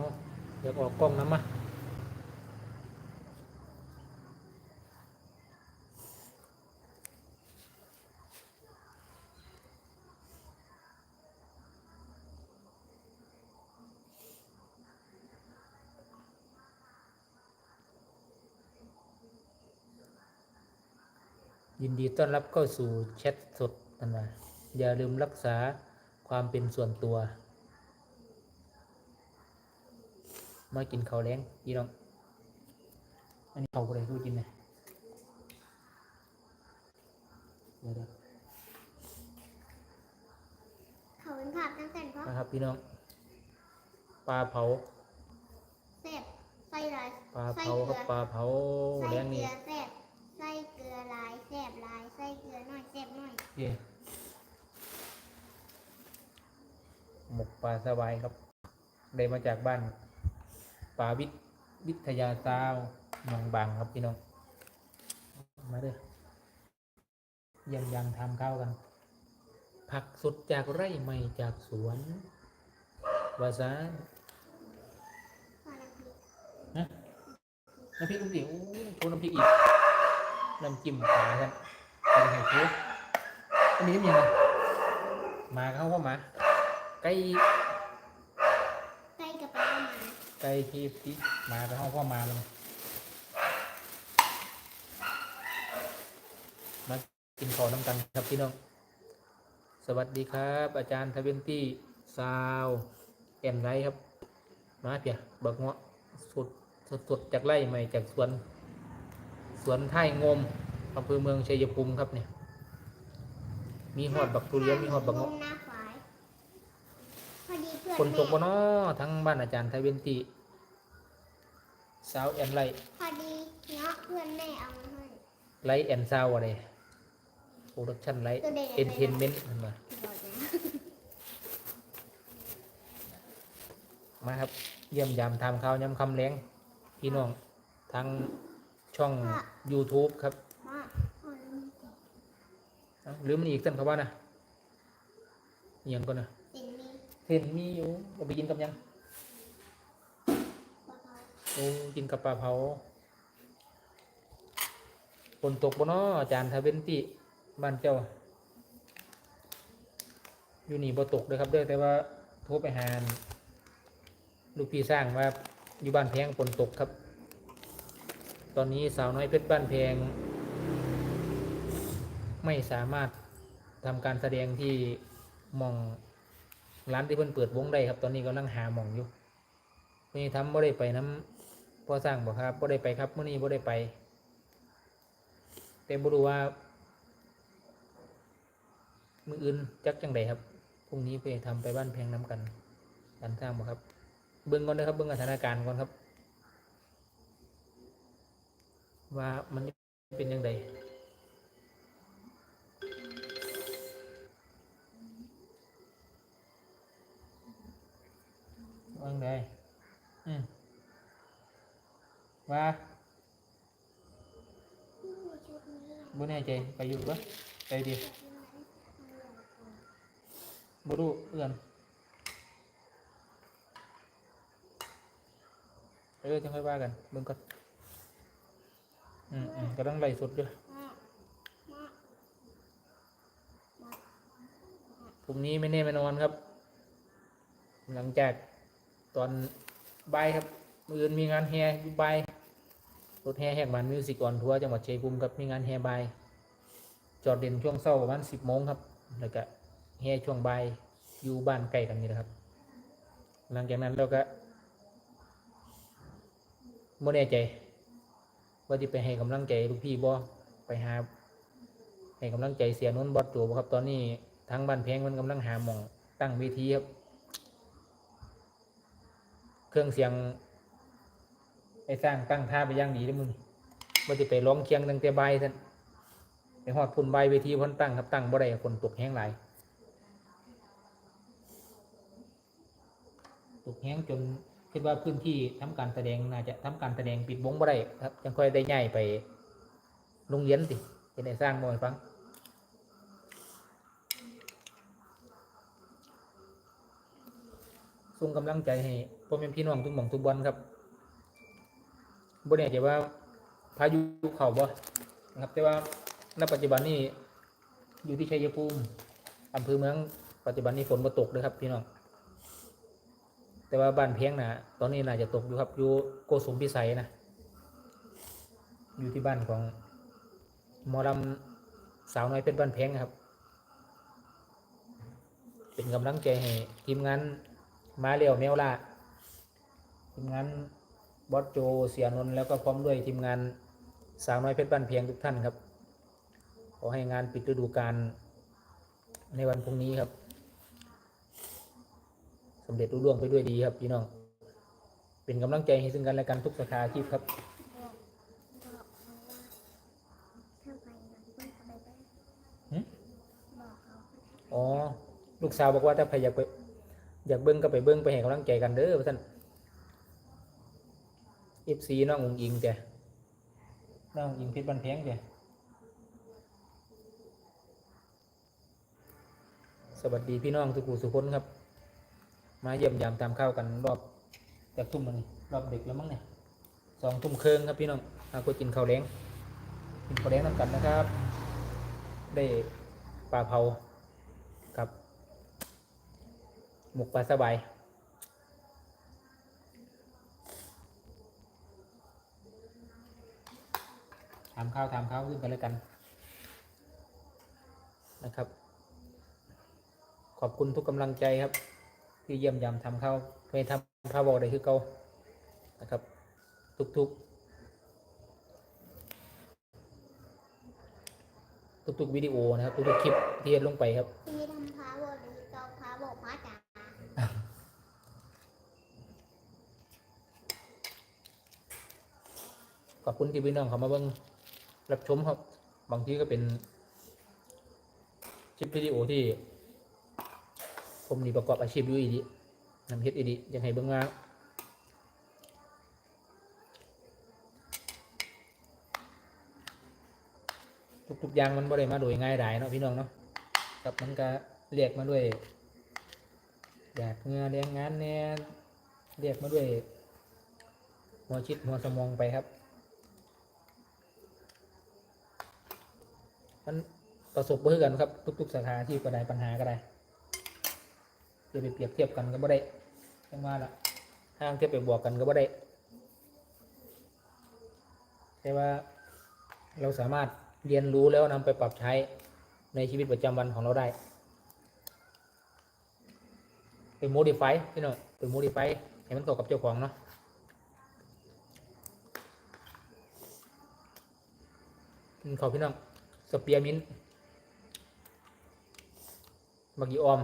เขาอยากออกกล้องน้ำมายินดีต้อนรับเข้าสู่แชทสดกันนะอย่าลืมรักษาความเป็นส่วนตัว มากินข้าวแรงพี่น้อง อันนี้เขาอะไรกูกินเนี่ยเดี๋ยวเขาเป็นผักตั้งแต่เพราะๆนะครับพี่น้อง ปลาเผาแซ่บไส้ลายปลาไส้เผาเกคลืรับอปลาเผาไส้แรงเกลืนี่อแซ่บไส้เกลือลายแซ่บลายไส้เกลือน้อยแซ่บน้อยเย่หมกปลาสวายครับ ได้มาจากบ้าน ปลาวิทวิทยาซาวหนองบางครับพี่น้อง มาเด้อยังยังทำข้าวกัน ผักสดจากไร่ใหม่จากสวนวาซาน้ำพริกนะน้ำพริกลูกสิโอ้โชว์น้ำพริกอีกน้ำจิ้มปลาครับเป็นไงครูอันนี้เป็นยังไงมาเข้าว่ามา ไก่ ไส้กับปลาหมา ไก่ทีฟีหมาไปห้องพ่อมาเลยมากินข้าวน้ำกันครับพี่น้อง สวัสดีครับ อาจารย์ทเวนตี้ซาวแอนไรครับ มาเปียบักเงาะสดสดสดจากไร่ใหม่จากสวน สวนไท่งมอำเภอเมืองชัยภูมิครับเนี่ย มีหอดบักทุเรียนมีหอดบักเงาะ อดีเพื่อนคนตกบแม่นอทั้งบ้านอาจารย์ไทเวนตี้สาวแอนไรพอดีเนาะเพื่อนแม่เอามาให้ไลท์แอนซาวอะไรโปรดักชั่นไลท์ตัวเด็กเอนเทนเมนต์มันมาบอกนะมาครับ เยี่ยมยามทำข้าวยำคำแรงพี่น้องทางช่อง YouTube ครับพ่อพ่อรู้ไหมเอ้าหรือมันอีกสั่นเขาว่านะเอียงก่อนนะสิ่งนี้ เห็นมีอยู่เอาไปกินกับยังโอ้กินกับปลาเผาฝนตกบนนออาจารย์ทาเวนตี้บ้านเจ้า อยู่นี่บ่ตกเลยครับเด้อแต่ว่าโทรไปหาลูกพี่สร้างว่าอยู่บ้านแพงฝนตกครับ ตอนนี้สาวน้อยเพชรบ้านแพง ไม่สามารถทำการแสดงที่มอง ร้านที่เพิ่นเปิดวงได้ครับ ตอนนี้กำลังหาหมองอยู่นี่ทำบ่ได้ไปน้ำพ่อสร้างบอกครับบ่ได้ไปครับมื่อนี้บ่ได้ไป แต่บ่รู้ว่า มืออื่นจักจังใดครับพรุ่งนี้ไปทำไปบ้านแพงน้ำกันกันสร้างบอกครับ เบิ่งก่อนนะครับ เบิ่งสถานการณ์ก่อนครับ ว่ามันเป็นยังไง ไปดีบรูเอือนเออจังค่อยว่ากันเบิ่งก่อนอืมอืมกำลังไล่สดอยู่พ่อพ่อพรุ่งนี้ไม่แน่ไม่นอนครับ หลังจากตอนบ่ายครับมืออื่นมีงานแห่อยู่บ่ายรถแห่แหกบานมิวสิกออนทัวร์จังหวัดชัยภูมิครับมีงานแห่บ่าย จอดเด่นช่วงเช้าประมาณสิบโมงครับ แล้วก็แห่ช่วงบ่ายอยู่บ้านใกล้กันนี่นะครับ หลังจากนั้นเราก็ไม่แน่ใจ ว่าจะไปให้กำลังใจลูกพี่บ่ไปหา ให้กำลังใจเสียนุ่นบอสโจบ่ครับ ตอนนี้ทางบ้านแพงมันกำลังหาหมองตั้งเวทีครับ เครื่องเสียงไอ้สร้างตั้งท่าไปย่างดีเลยมึงว่าจะไปร้องเคียงตั้งแต่บ่ายท่าน หอดพุ่นใบเวทีพ้นตั้งครับตั้งบ่ได้ฝนตกแห้งหลตกแห้งจนคิดว่าพื้นที่ทำการแสดงน่าจะทำการแสดงปิดวงบ่ได้ครับจังค่อยได้ย้ายไปโรงเรียนสิจะได้สร้างบ่ให้ฟังส่งกำลังใจให้พ่อแม่พี่น้องทุกหม่องทุกบอลครับบ่แน่ใจว่าพายุเข้าบ่นะครับแต่ว่า ณปัจจุบันนี้อยู่ที่ชัยภูมิอำเภอเมืองปัจจุบันนี้ฝนบ่ตกเลยครับพี่น้องแต่ว่าบ้านเพียงนะตอนนี้น่าจะตกอยู่ครับอยู่โกสุมพิสัยนะอยู่ที่บ้านของมอลำสาวน้อยเพชรบ้านเพียงครับ เป็นกำลังใจให้ทีมงานมาเรียวแมวล่าทีมงานบอสโจเสียนนแล้วก็พร้อมด้วยทีมงานสาวน้อยเพชรบ้านเพียงทุกท่านครับ ขอให้งานปิดฤดูกาลในวันพรุ่งนี้ครับสำเร็จรุ่ร่วงไปด้วยดีครับพี่น้อง เป็นกำลังใจให้ซึ่งกันและกันทุกสาขาอาชีพครับบอกบอกเขาว่าถ้าไปนะเพื่อนเขาไปบ้านหึบอกเขาอ๋อ ลูกสาวบอกว่าถ้าใครอยากไป อยากเบิ้งก็ไปเบิ้งไปให้กำลังใจกันเด้อท่าซั่นเอฟซีน้ององอิงจ้ะน้ององอิงเพชรบันแพงจ้ะ สวัสดีพี่น้องทุกผู้สุคนครับ มาเยี่ยมยามตามข้าวกันรอบจากทุ่มมันรอบเด็กแล้วมั้งเนี่ยสองทุ่มครึ่งครับพี่น้องมาคุยกินข้าวแรงกินข้าวแรงน้ำกันนะครับ ได้ปลาเผาครับ หมกปลาสบายถามข้าวถามข้าวขึ้นกันแล้วกันนะครับ ขอบคุณทุกกำลังใจครับ ที่เยี่ยมยามทำข้าวไม่ทำข้าวบอกได้คือเก่านะครับ ทุกๆทุกๆวิดีโอนะครับ ทุกๆคลิปที่เฮ็ดลงไปครับที่ทำพาบอกหรือเกาพาบอกพระจ๋าขอบคุณที่พี่น้องเขามาเบิ่งรับชมครับ บางทีก็เป็นคลิปวิดีโอที่ ผมนี่ประกอบอาชีพอยู่อีดีนำเฮ็ดอีดียากให้เบิ่งว่าทุกๆอย่างมันบ่ได้มาโดยง่ายดายเนาะพี่น้องเนาะครับมันก็เรียกมาด้วยอยากเงือเลี้ยงงานแน่เรียกมาด้วยหัวชิดหัวสมองไปครับ มันประสบเพื่อกันครับ ทุกๆสาขาที่ก็ได้ปัญหาก็ได้ จะไปเปรียบเทียบกันก็บ่ได้ยังว่าละห้างเทียบไปบวกกันก็บ่ได้แต่ว่าเราสามารถเรียนรู้แล้วนำไปปรับใช้ในชีวิตประจำวันของเราได้ไปโมดิฟายพี่น้องไปโมดิฟายให้มันเข้ากับเจ้าของเนาะขอพี่น้องสเปียร์มินบักยีออม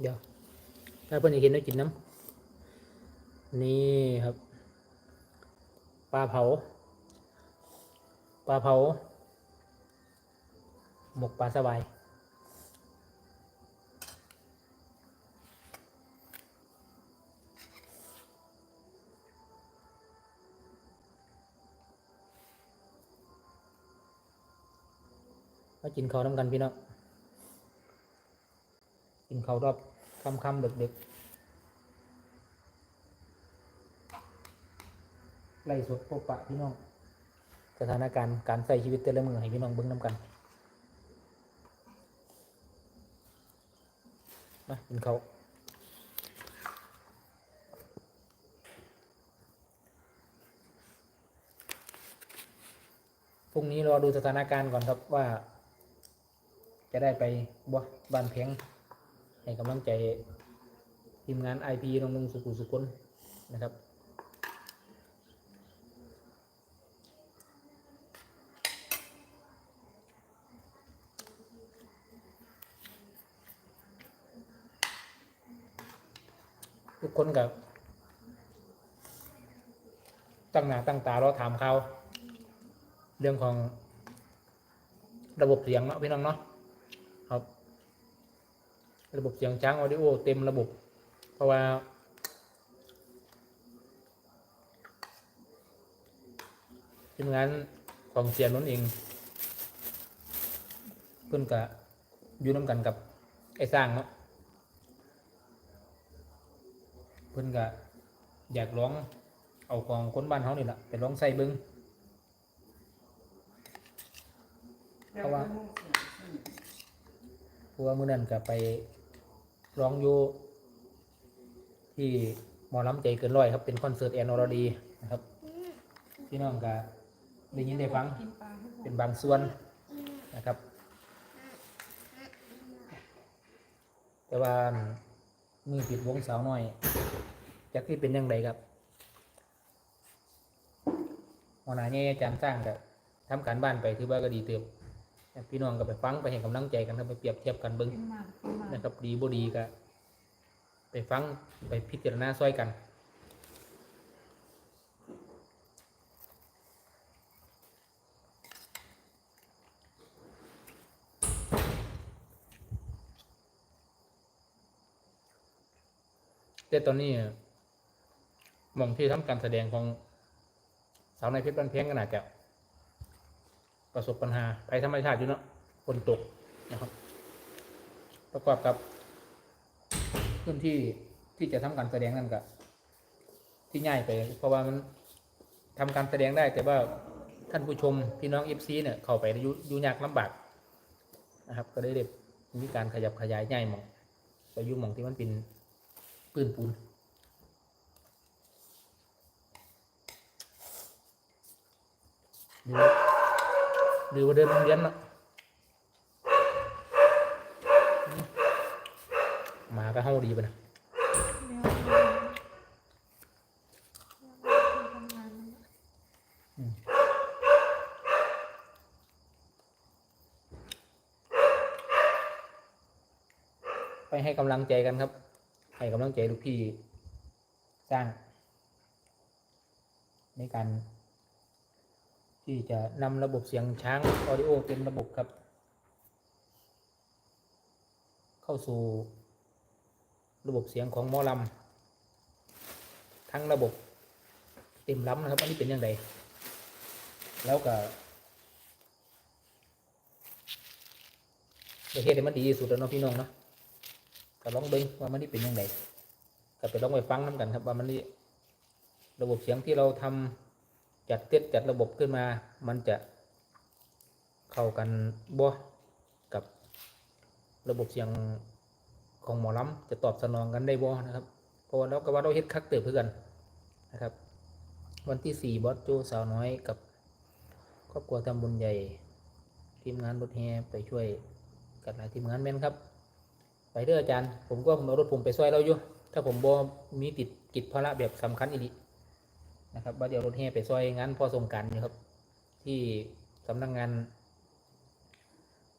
เดี๋ยวถ้าเพื่อนอยากเห็นได้กินน้ำนี่ครับ ปลาเผา ปลาเผา หมกปลาสบายมากินข้าวน้ำกันพี่น้องกินข้าวรอบ ค่ำๆดึกๆไล่สดพบปะพี่น้อง สถานการณ์การใช้ชีวิตแต่ละมือให้พี่น้องเบิ่งน้ำกันมากินเขาพรุ่งนี้รอดูสถานการณ์ก่อนครับว่า จะได้ไปบ่บ้านเพียง ให้กำลังใจทีมงานไอพีน้องนุ่งสุขุสุคนนะครับทุกคนกับตั้งหน้าตั้งตาเรอถามเขาเรื่องของระบบเสียงเนาะพี่น้องเนาะ ระบบเสียงช้างออดิโอเต็มระบบ เพราะว่าทีมงานของเสียนนนเอง เพิ่อนกะอยู่น้ำกันกับไอ้สร้างเนาะเพิ่อนกะอยากร้องเอาของคนบ้านเขานี่แหละไปร้องใส่บิ้งเพราะว่าเพราะว่าเมื้อนั้นก็ไป ร้องอยู่ที่หมอลำใจเกินร้อยครับเป็นคอนเสิร์ตแอนอรดีนะครับพี่น้องก็ได้ยินได้ฟังเป็นบางส่วนนะครับ แต่ว่ามือปิดวงสาวน้อยจักที่เป็นยังไงครับหัวหน้าเนี่ยอาจารย์สร้างกับทำการบ้านไปถือว่าก็ดีเติบ พี่น้องก็ไปฟังไปให้กำลังใจกันครับไปเปรียบเทียบกันเบิ้งขึ้นมาขึ้นมานะครับดีบ่ดีก็ไปฟังไปพิจารณาซ้อยกันแต่ตอนนี้หมองที่ทำการแสดงของสาวในอยเพชรบ้านเพียงก็น่าจะ ประสบปัญหาภัยธรรมชาติอยู่เนาะฝนตกนะครับ ประกอบกับพื้นที่ที่จะทำการแสดงนั่นก็ที่ง่ายไป เพราะว่ามันทำการแสดงได้แต่ว่าท่านผู้ชมพี่น้องเอฟซีเนี่ยเข้าไปอยุยุ่ยากลำบากนะครับ ก็ได้เด็มีการขยับขยายง่ายหมองไปยุ่หมองที่มันเป็นปืนปูนดู ว่าดูว่าเดินโรงเรียนเนาะมาก็เฮาดีไปนะนมันไปให้กำลังใจกันครับ ให้กำลังใจลูกพี่สร้างในการ ที่จะนำระบบเสียงช้างออดิโอเต็มระบบครับ เข้าสู่ระบบเสียงของหมอลำทั้งระบบเต็มล้ำนะครับ อันนี้เป็นยังไงแล้วก็ประเทศมันดีที่สุดแล้วเนาะพี่น้องเนาะก็ลองเบิ้งว่ามันนี่เป็นยังไงก็ไปลองไปฟังน้ำกันครับว่ามันนี่ระบบเสียงที่เราทำ จัดเต็ดจัดระบบขึ้นมา มันจะเข้ากันบ่กับระบบเสียงของหมอลำจะตอบสนองกันได้บ่นะครับเพราะว่าเราก็ว่าเราเฮ็ดคักเติบเพื่อกันนะครับ วันที่สี่บอสโจสาวน้อยกับครอบครัวทำบุญใหญ่ทีมงานรถแห่ไปช่วยกับหลายทีมงานแม่นครับ ไปเด้ออาจารย์ ผมก็ผมเอารถผมไปช่วยเราอยู่ ถ้าผมบ่มีติดกิจภาระแบบสำคัญอีก นะครับว่าเดี๋ยวรถแห่ไปช่วยงานพอสงกรารอยู่ครับ ที่สำนักงาน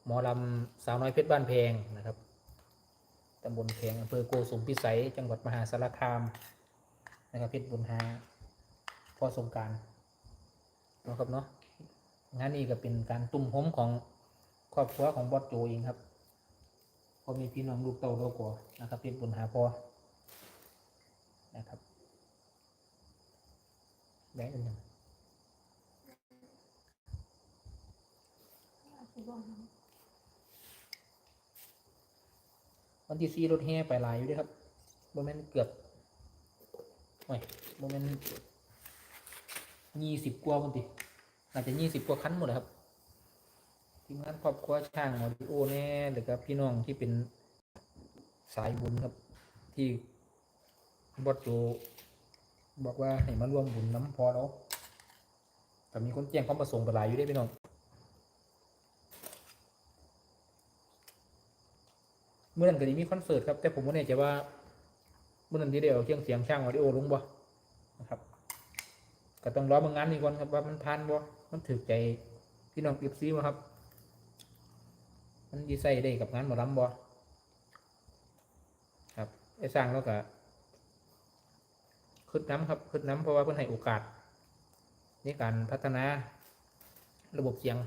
หมอลำสาวน้อยเพชรบ้านแพงนะครับตำบลแขงอำเภอโกสุมพิสัย จังหวัดมหาสารคามนะครับเพชรบุญหาพ่อสงการนะครับเนาะงานนี้ก็เป็นการตุ้มโฮมของครอบครัวของบอสโจเองครับพอมีพี่น้องลูกเต้าโลกว่านะครับเพชรบุญหาพ่อนะครับ แบงค์อันหนึ่งอาจจะบอกนวันที่สี่รถแห่ไปหลายอยู่ด้วยครับโมเมนต์เกือบโอ้ยโมเมนยี่สิบกว่าคนติอาจจะยี่สิบกว่าคันหมดเลยครับทีมงานครอบครัวช่างออดิโอแน่หรือกับพี่น้องที่เป็นสายบุญครับ ที่บอสโจ บอกว่าให้มาร่วมบุญน้ำพอแล้วแต่มีคนแจ้งความประสงค์ไปหลายอยู่ได้อพี่น้องเมื่อนั้นก็จะมีคอนเสิร์ตครับ แต่ผมว่าเนี่ยจะว่าเมื่อนั้นที่ได้เอาเครื่องเสียงช่างออดิโอลงบ่นะครับ ก็ต้องรอบางงานนี้ก่อนครับว่ามันผ่านบ่มันถือใจพี่น้องเอฟซีบ่ครับ มันดีใส่ได้กับงานหมอลำบ่ครับไอ้สร้างแล้วก็ คืดน้ำครับคืดน้ำเพราะว่าเพิ่นให้โอกาสในการพัฒนาระบบเสียง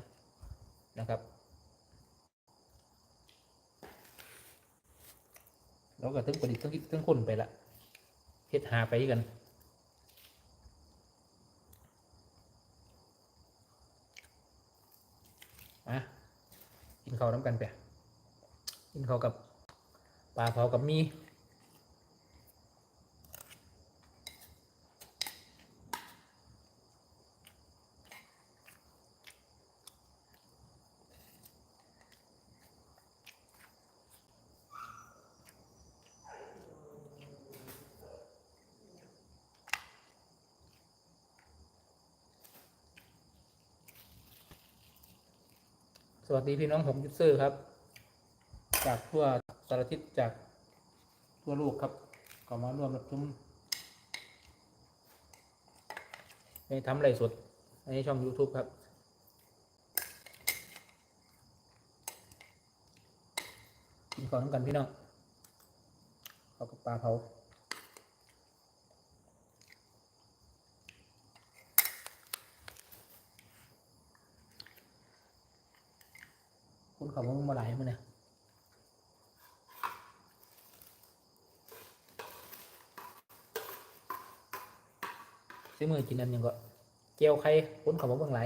นะครับเราก็ถึงประดิษฐ์ถึงคิดถึงคนไปละเฮ็ดหาไปกันมากินข้าวน้ำกันไปกินข้าวกับปลาเผากับมี สวัสดีพี่น้องหกยูเซอร์ครับ จากทั่วสารทิศจากทั่วโลกครับก็มาร่วมรับชมในทำไรสดในช่อง YouTube ครับ กินข้าวน้ำกันพี่น้องข้ากับปลาเผา คนเขามามาไหลมันเนี่ยซื้อมือกินอันยังก็เจียวไข่คนเขามาเบิ่งหล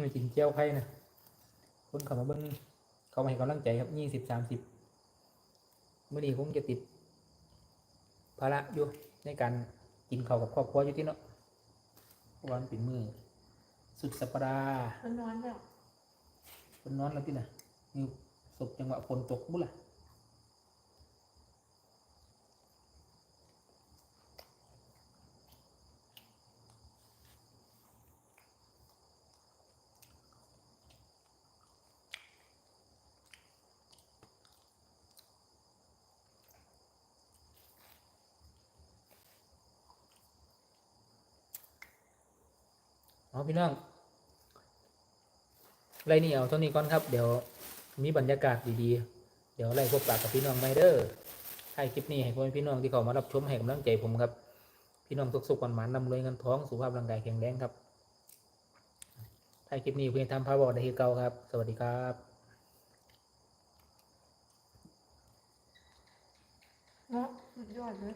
มือกินเจียวไข่นะคนเขามาเบิ่งเขามาให้กำลังใจครับยี่สิบสามสิบมื่อนี้คงจะติดภาระอยู่ในการกินข้าวกับครอบครัวอยู่ที่เนาะวันเป็นมือสุดสัปดาห์มันนอนแล้ วคนนอนแล้วที่น่ะนี่ศพจังหวะฝนตกบุล่ะเอาพี่น้อง ไรนี่เอาเท่านี้ก่อนครับ เดี๋ยวมีบรรยากาศดีๆ เดี๋ยวไล่พบปากกับพี่น้องไมเดอร์ถ่ายคลิปนี้ให้พ่อแม่พี่น้องที่เขามารับชมให้กำลังใจผมครับ พี่น้องทุกสุขวันหมานนำรวยเงินท้องสุขภาพร่างกายแข็งแรงครับถ่ายคลิปนี้เพื่อทำพาบอกได้ที่เก่าครับ สวัสดีครับเนาะสุดยอดเลย